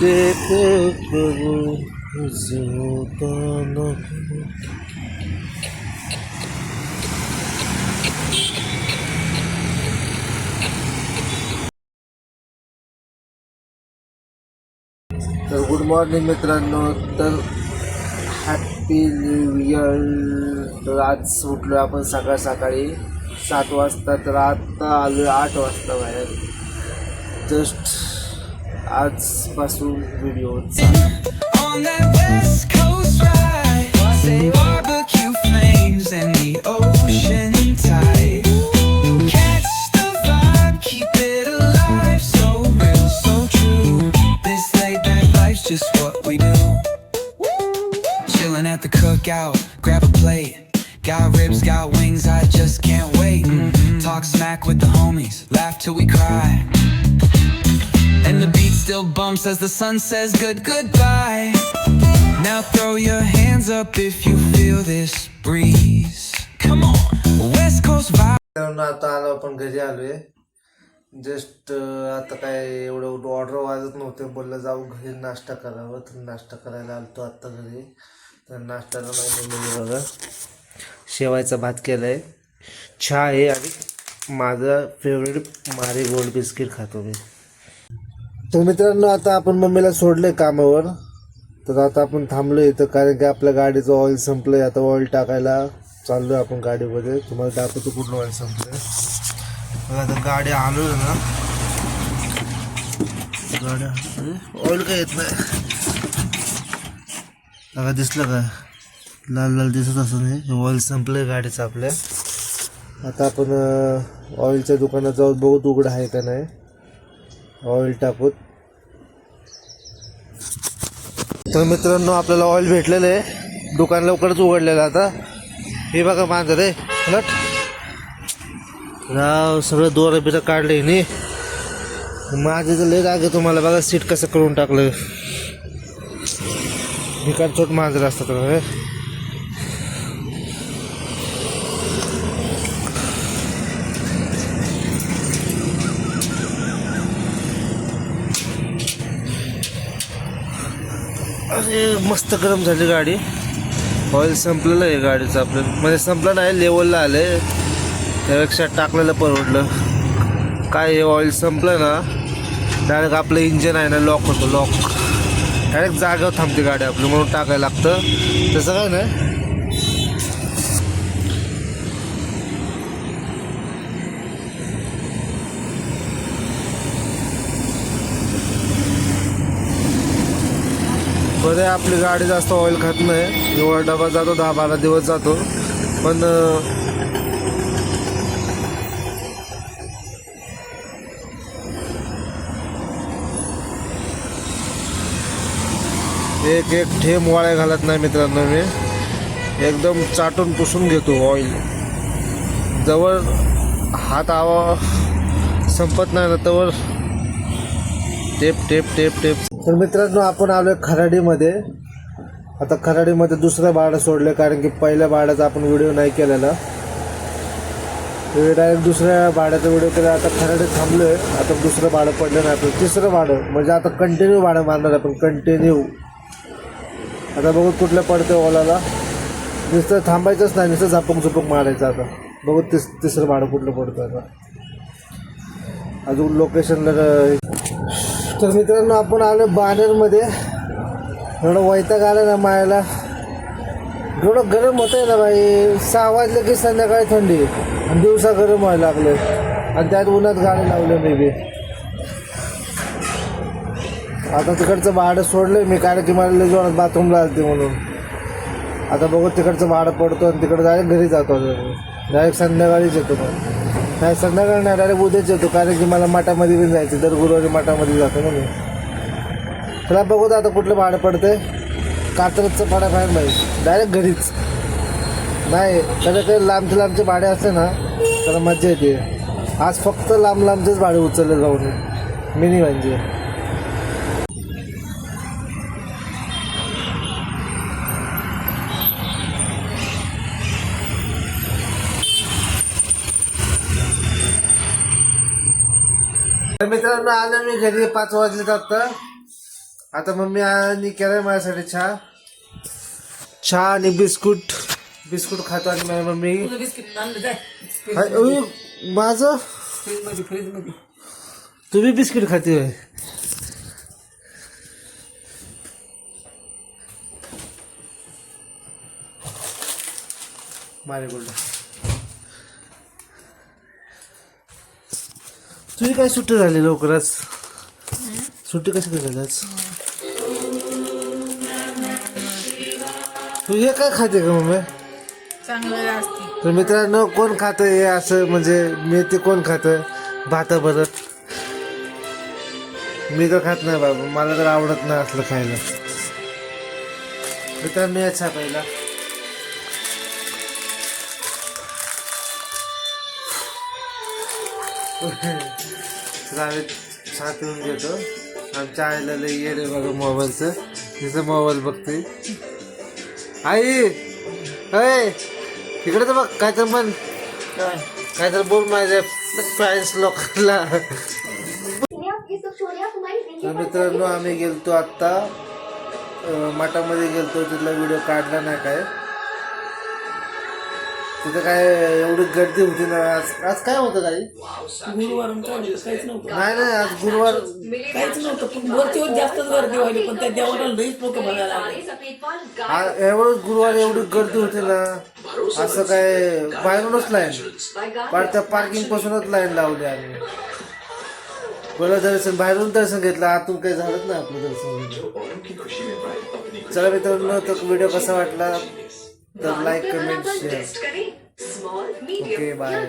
देख करो जोताना तर गुड मॉर्निंग मित्रांनो तर हॅपी न्यू इयर. तर आज उठलो आपण सकाळ सकाळी. सात वाजता तर आत्ता आलो आठ वाजता बाहेर. Just आजपासून video On that west coast ride, say barbecue flames and the ocean tide. Catch the vibe, keep it alive, so real, so true. This late night life's just what we do. Chilling at the cookout, grab a plate. Got ribs, got wings, I just can't wait. Talk smack with the homies, laugh till we cry. And the beat still bumps as the sun says good goodbye. Now throw your hands up if you feel this breeze. Come on, West Coast vibe. आता आलो आपण घरी आलोय. Just आता काय एवढं order वाजत नव्हते. बोललं जाऊ घरी नाश्ता करावं. तर नाश्ता करायला आलतो आत्ता घरी. तर नाश्त्याला नाही मम्मीने बघा. शेवायचा भात केलाय. चहा आहे आणि माझा फेवरेट मारे गोल्ड बिस्किट खातो मी. तर मित्रांनो आता आपण मम्मीला सोडलंय कामावर. तर आता आपण थांबलो इथं कारण की आपल्या गाडीचं ऑइल संपलंय. आता ऑइल टाकायला चाललोय आपण गाडीमध्ये. तुम्हाला दाखवतो पूर्ण ऑइल संपलंय. आता गाडी आलो ना. गाड्या ऑइल काय येत नाही. आता दिसलं का? लाल लाल दिसत असं नाही ऑइल संपलंय गाडीचं आपल्या. आता आपण ऑइलच्या दुकानात जाऊन बघू उघडं आहे का नाही. ऑइल टाकूत. तर मित्रांनो आपल्याला ऑइल भेटलेलं आहे. दुकान लवकरच उघडलेलं आता. हे बघा मांजर आहे. हलट राव सगळं दोर बिरं काढले हिने माझे तर लय राग आहे तुम्हाला. बघा सीट कसं करून टाकलं. भिकार छोट मांजर असतात हे. मस्त गरम झाली गाडी. ऑइल संपलेलं आहे गाडीचं आपलं. म्हणजे संपलं नाही लेवलला आले त्यापेक्षा टाकलेलं परवडलं. काय हे ऑइल संपलं ना डायरेक्ट आपलं इंजन आहे ना लॉक होतं लॉक डायरेक्ट जागेवर थांबते गाडी आपली म्हणून टाकायला लागतं. तसं काय नाही. बरं आपली गाडी जास्त ऑइल खात नाही. एवढा डबा जातो दहा बारा दिवस जातो. पण एक एक ठेम वाळ्या घालत नाही मित्रांनो मी. एकदम चाटून पुसून घेतो ऑइल जवळ हात आवा संपत नाही ना तवर टेप टेप टेप टेप. तर मित्रांनो आपण आलोय खराडीमध्ये. आता खराडीमध्ये दुसरं भाडं सोडलं कारण की पहिल्या भाड्याचा आपण व्हिडिओ नाही केलेला. डायरेक्ट दुसऱ्या भाड्याचा व्हिडिओ केला. आता खराडी थांबलोय. आता दुसरं भाडं पडलं नाही आपलं तिसरं भाडं म्हणजे आता कंटिन्यू भाडं मारणार आपण. कंटिन्यू आता बघू कुठलं पडतं ओलाला. नुसतं थांबायचंच नाही. नुसतं झापक झुपक मारायचं आता. बघू तिस तिसरं भाडं कुठलं पडतं आता. अजून लोकेशनला तर मित्रांनो आपण आलो बानेरमध्ये एवढं वैताग आलं ना मायाला. एवढं गरम होत आहे ना बाई. सहा वाजलं की संध्याकाळी थंडी. आणि दिवसा गरम व्हायला लागले आणि त्यात उन्हात गाणं लावलं मी बी. आता तिकडचं भाडं सोडलं मी कारण की मला लय जोरात बाथरूमला आलते म्हणून. आता बघू तिकडचं भाडं पडतो आणि तिकडं डायरेक्ट घरी जातो डायरेक्ट संध्याकाळीच येतो मग. नाही संध्याकाळ नाही डायरेक्ट उद्याच येतो कारण की मला मठामध्ये पण जायचं दर गुरुवारी मठामध्ये जातो ना मी त्याला बघू आता कुठलं भाडं पडतंय. कात्रजचं भाडं फाईन नाही डायरेक्ट घरीच. नाही त्याला काही लांबचे लांबचे भाडे असते ना त्याला मजा येते. आज फक्त लांब लांबचेच भाडे उचलले जाऊन मिनी म्हणजे मित्रांनो आलं मी घरी पाच वाजले आता. आता मम्मी आणि केलाय माझ्यासाठी चहा. चहा आणि बिस्कुट. बिस्कुट खातो आणि माझी मम्मी. माझं? तुम्ही बिस्किट खाते मारे गोल्ड तुझी काय सुट्टी झाली लवकरच? सुट्टी कशी झाली आज? तू हे काय खाते का मम्मी? चांगलं असते. तर मित्रांनो कोण खातं हे असं म्हणजे मेथी कोण खातं? भाता भरत. मी तर खात नाही बाबा मला तर आवडत नाही असलं खायला. मित्रांनो याचा पहिला. आम्ही पिऊन घेतो. आमच्या आईला लई येड आहे बघा मोबाईलचं. तिचं मोबाईल बघते आई! अय इकडे तर बघ काय तर म्हण. काय? तर बोल माझ्या पॅरेंट्स लोकांना. तर मित्रांनो आम्ही गेलतो आत्ता. मठामध्ये गेलतो तिथला व्हिडिओ काढला नाही काय. तिथं काय एवढी गर्दी होती ना आज आज काय होतं काही गुरुवार काय होतं काहीच नव्हतं. नाही नाही आज गुरुवार काहीच नव्हतं पण वरतीवर जास्तच गर्दी व्हायली पण त्या देवाला लईच लोक बघायला आ- एवढं गुरुवार एवढी गर्दी होती ना असं काय बाहेरूनच लाईन पण त्या पार्किंग पासूनच लाईन लावली आम्ही. पहिलं दर्शन बाहेरून दर्शन घेतलं आतून काही झालंच नाही आपलं दर्शन. चला मित्रांनो तो व्हिडिओ कसा वाटला? तर like comment share okay bye